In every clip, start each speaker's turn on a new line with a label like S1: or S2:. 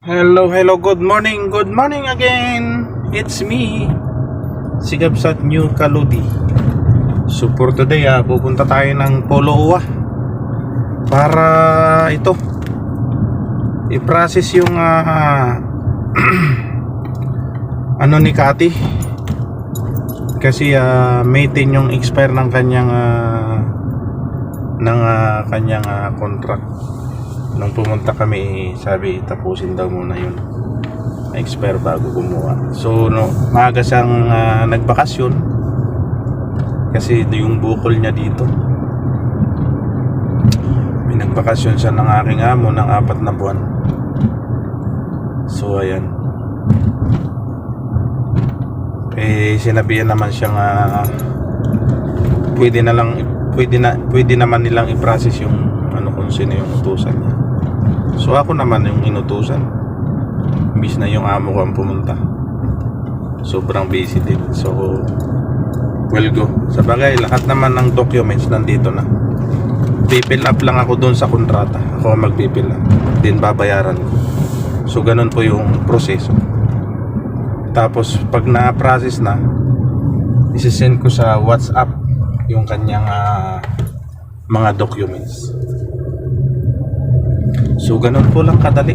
S1: Hello, hello, good morning, good morning again. It's me, Sigabsat New Kaludi. So for today, ah, pupunta tayo ng Polo Uwa para ito i-process yung ah, ano ni Kati kasi uh, May 10 yung expire ng kanyang ah, ng ah, kanyang ah, contract nung pumunta kami sabi tapusin daw muna yun. Expire bago gumawa. So no maaga siyang ah, nagbakasyon. Kasi yung bukol niya dito. Pinagbakasyon siya ng aking amo ng apat na buwan. So ayan. Eh sinabihan naman siyang ah, pwede na lang pwede na pwede naman nilang i-process yung kung sino yung utusan niya. So ako naman yung inutusan. Imbis na yung amo ko ang pumunta. Sobrang busy din. So well go. Sa bagay lahat naman ng documents nandito na. Pipill up lang ako doon sa kontrata. Ako ang magpipill up din babayaran ko. So ganun po yung proseso. Tapos pag na-process na isisend ko sa whatsapp yung kanyang ah, mga documents so ganun po lang kadali.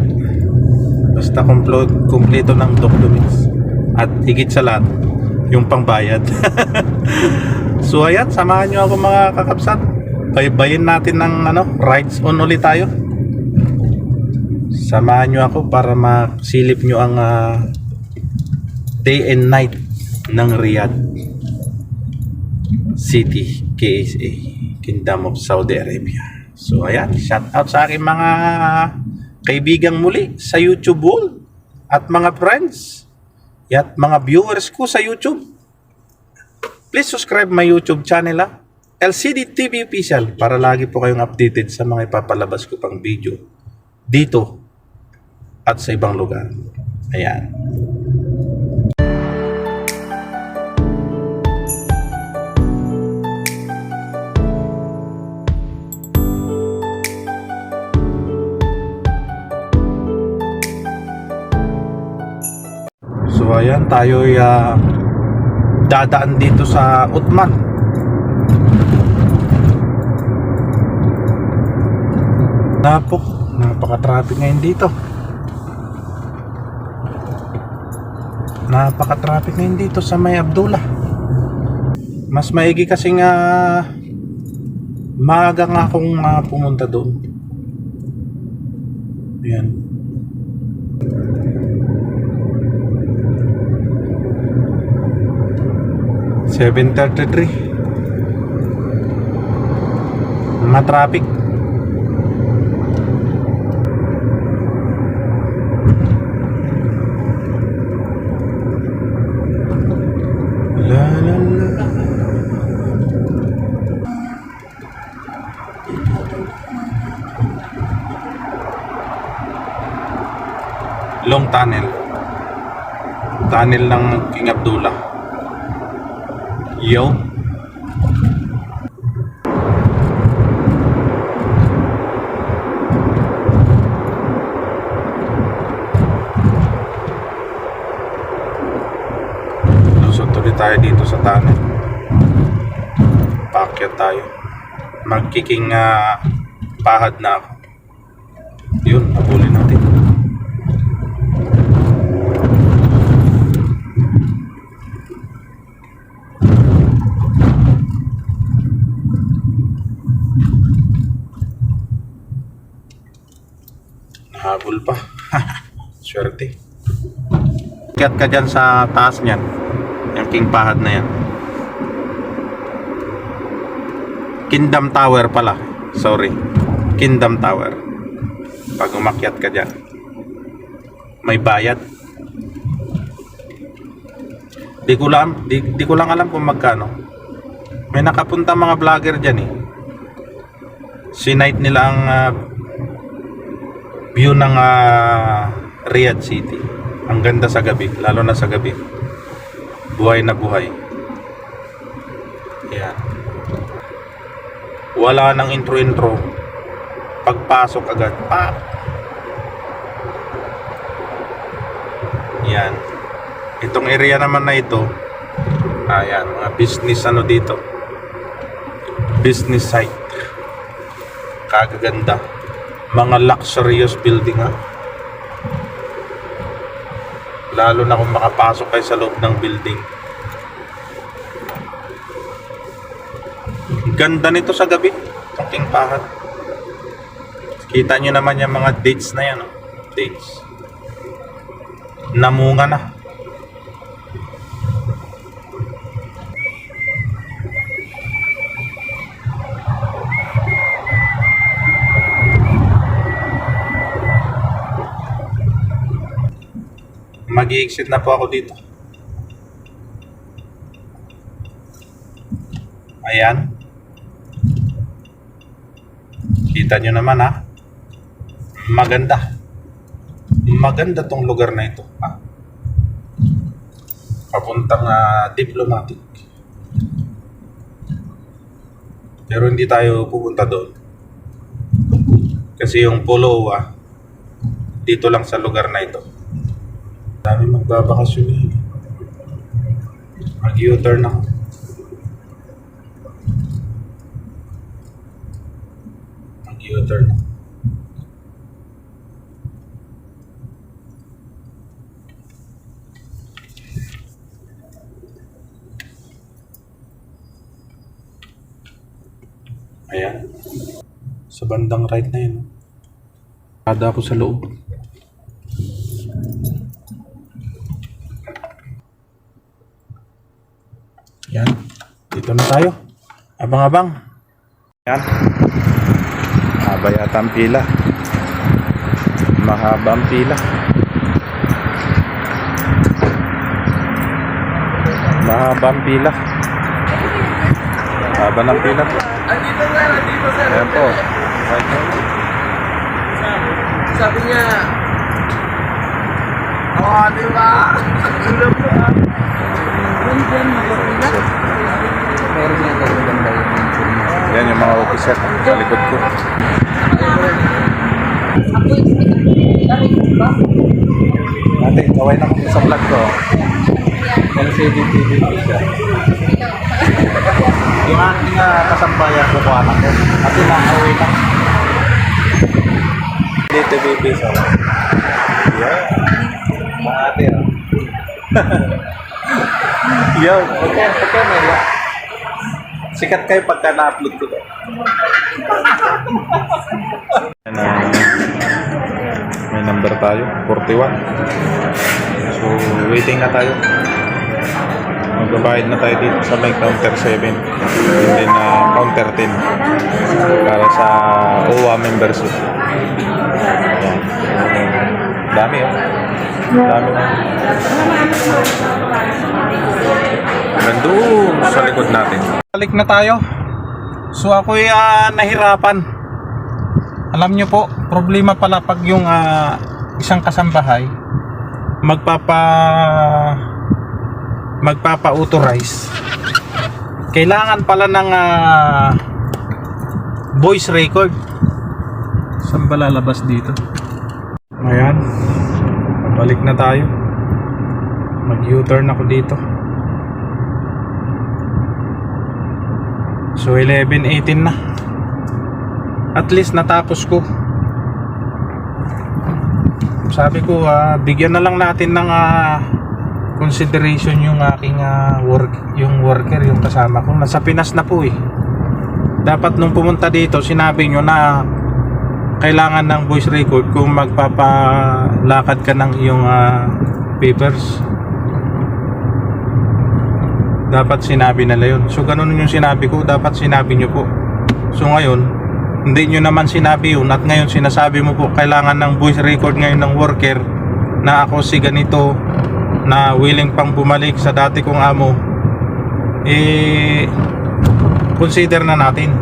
S1: Basta kumplo- kumpleto ng documents. At higit sa lahat yung pangbayad. So ayan samahan nyo ako mga kakapsat. Baybayin natin ng ano rides on ulit tayo. Samahan nyo ako para masilip nyo ang ah, day and night ng Riyadh City, KSA, Kingdom of Saudi Arabia. So ayan, shout out sa aking mga kaibigang muli sa YouTube wall at mga friends at mga viewers ko sa YouTube. Please subscribe my YouTube channel ha. LCD TV Official para lagi po kayong updated sa mga ipapalabas ko pang video dito at sa ibang lugar. Ayan. So ayan, tayo ay ah, dadaan dito sa Utman. Napo, napaka-traffic ngayon dito. Napaka-traffic ngayon dito sa May Abdullah. Mas maigi kasi nga maaga nga akong ah, pumunta doon. Ayan. Seven thirty-three. Mga traffic. La la la. Long tunnel. Tunnel ng King Abdullah. Yo. Lusot tuloy tayo dito sa tunnel. Paakyat tayo. Magkiking ah, pahad na ako. Yun, habulin Nahabol pa. Swerte. Kiat ka dyan sa taas niyan. Yung king pahad na yan. Kingdom Tower pala. Sorry. Kingdom Tower. Pag umakyat ka dyan. May bayad. Di ko lang, di, di ko lang alam kung magkano. May nakapunta mga vlogger dyan eh. Sinight nila ang ah, view ng ah, Riyadh City. Ang ganda sa gabi, lalo na sa gabi. Buhay na buhay. Yan. Wala nang intro-intro. Pagpasok agad, pa. Yan. Itong area naman na ito, ayan, mga business ano dito. Business site. Kagaganda. Mga luxurious building ha. Lalo na kung makapasok kayo sa loob ng building. Ganda nito sa gabi. Ang tingpahan. Kita nyo naman yung mga dates na yan. Oh. Dates. Namunga na. Mag-i-exit na po ako dito. Ayan. Kita nyo naman ha. Maganda. Maganda tong lugar na ito. Ha? Papuntang ah, diplomatic. Pero hindi tayo pupunta doon. Kasi yung Polowa, dito lang sa lugar na ito. Dami magbabakasyon eh. Mag-U-turn ako. Mag-U-turn ako. Ayan. Sa bandang right na yun. Kada ako sa loob. Yan. Dito na tayo. Abang-abang. Yan. Haba yata ang pila. Mahaba ang pila. Mahaba ang pila. Haba ng pila po.
S2: Andito nga, andito sir.
S1: Ayan po.
S2: Sabi niya, oh, di ba? Alam mo ah. Meron niya ito maganda yung
S1: Yan yung mga officer sa likod ko. Ate, kaway na kami sa vlog ko. LCD-TV siya. Yung aking uh, kasambayan ko ko anak ko. Kasi nakaway lang. Dito baby so. Yeah. Mga ate oh. Yo, okay, okay, Maria. Sikat kayo pagka na-upload ko to. May number tayo, 41. So, waiting na tayo. Magbabayad na tayo dito sa may counter 7 and then uh, counter 10 para sa OWA membership. Yan. Dami oh. Dami oh. Nandun sa likod natin. Balik na tayo. So ako ay ah, nahirapan. Alam nyo po, problema pala pag yung ah, isang kasambahay magpapa magpapa-authorize. Kailangan pala ng ah, voice record. Saan ba lalabas dito? Ayan. Balik na tayo. Mag-U-turn ako dito. So 11.18 na. At least natapos ko. Sabi ko, ah, bigyan na lang natin ng ah, consideration yung aking ah, work, yung worker, yung kasama ko. Nasa Pinas na po eh. Dapat nung pumunta dito, sinabi nyo na kailangan ng voice record kung magpapalakad ka ng iyong ah, papers. Dapat sinabi nila yun. So ganun yung sinabi ko, dapat sinabi nyo po. So ngayon, hindi nyo naman sinabi yun at ngayon sinasabi mo po kailangan ng voice record ngayon ng worker na ako si ganito na willing pang bumalik sa dati kong amo eh consider na natin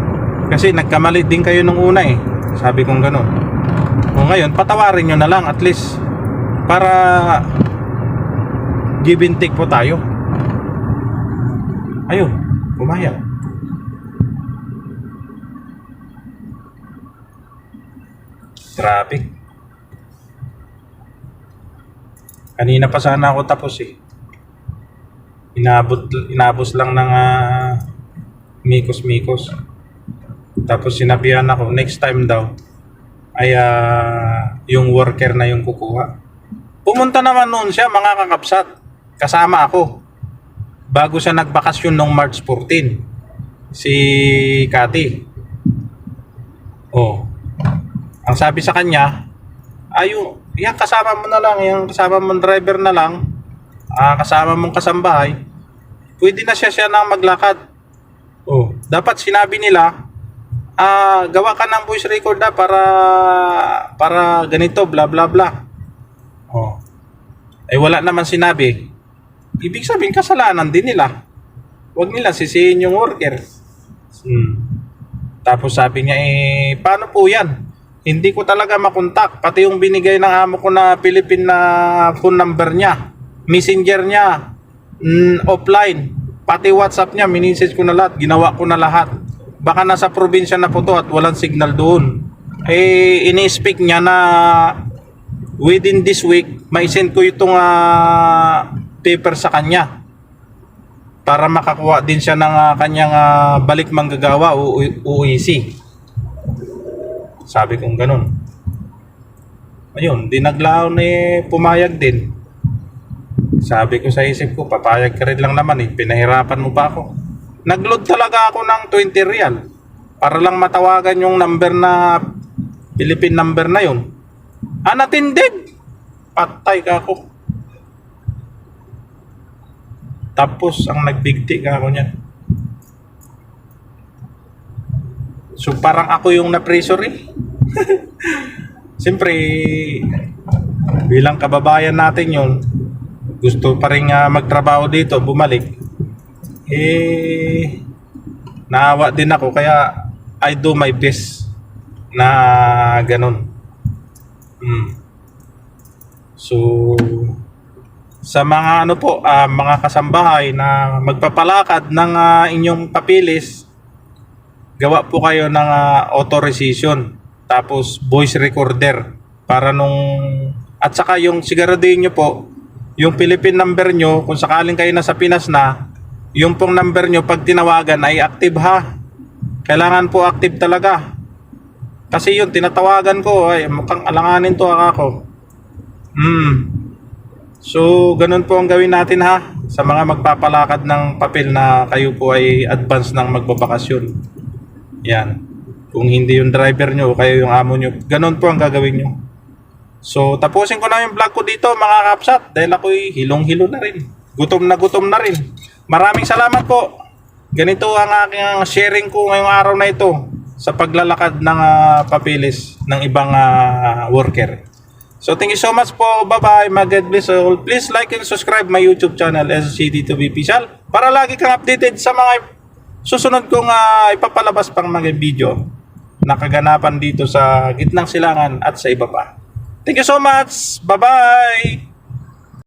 S1: kasi nagkamali din kayo nung una eh sabi kong ganun o ngayon patawarin nyo na lang at least para give and take po tayo ayun pumayag traffic Kanina pa sana ako tapos eh. Inabot, inabos lang ng ah, mikos-mikos. Tapos sinabihan ako, next time daw, ay ah, yung worker na yung kukuha. Pumunta naman noon siya, mga kakapsat. Kasama ako. Bago siya nagbakasyon nung March 14. Si Kati. Oh. Ang sabi sa kanya, ayo, yan kasama mo na lang, yung kasama mong driver na lang, ah, kasama mong kasambahay, pwede na siya siya nang maglakad. Oh, dapat sinabi nila, ah, gawa ka ng voice record na para para ganito, bla bla bla. Oh. Eh wala naman sinabi. Ibig sabihin kasalanan din nila. Huwag nila sisihin yung worker. Hmm. Tapos sabi niya, eh, paano po yan? Hindi ko talaga makontak. Pati yung binigay ng amo ko na Philippine na phone number niya, messenger niya, mm, offline, pati WhatsApp niya, minisis ko na lahat, ginawa ko na lahat. Baka nasa probinsya na po to at walang signal doon. Eh, ini-speak niya na within this week, may send ko itong ah, paper sa kanya para makakuha din siya ng ah, kanyang ah, balik manggagawa o UEC. Sabi kong ganun. Ayun, di naglaon eh, pumayag din. Sabi ko sa isip ko, papayag ka rin lang naman eh, pinahirapan mo pa ako. Nagload talaga ako ng 20 real para lang matawagan yung number na Philippine number na yun. Natindig! Patay ka ako. Tapos, ang nagbigti ka ako niyan. So, parang ako yung na-pressure eh. Siyempre, bilang kababayan natin yon gusto pa rin nga magtrabaho dito, bumalik. Eh, naawa din ako, kaya I do my best na ganun. Hmm. So, sa mga ano po, ah, mga kasambahay na magpapalakad ng ah, inyong papilis, gawa po kayo ng ah, authorization tapos voice recorder para nung at saka yung siguraduhin nyo po yung Philippine number nyo kung sakaling kayo nasa Pinas na yung pong number nyo pag tinawagan ay active ha kailangan po active talaga kasi yun tinatawagan ko ay mukhang alanganin to ako hmm So, ganun po ang gawin natin ha sa mga magpapalakad ng papel na kayo po ay advance ng magbabakasyon. Yan. Kung hindi yung driver nyo kayo yung amo nyo, ganun po ang gagawin nyo. So, tapusin ko na yung vlog ko dito mga kapsat dahil ako'y hilong-hilo na rin. Gutom na gutom na rin. Maraming salamat po. Ganito ang aking sharing ko ngayong araw na ito sa paglalakad ng ah, papilis ng ibang ah, worker. So thank you so much po. Bye-bye. Mag God bless all. Please like and subscribe my YouTube channel SCD2B Official para lagi kang updated sa mga susunod kong ah, ipapalabas pang mga video na kaganapan dito sa gitnang silangan at sa iba pa. Thank you so much. Bye-bye.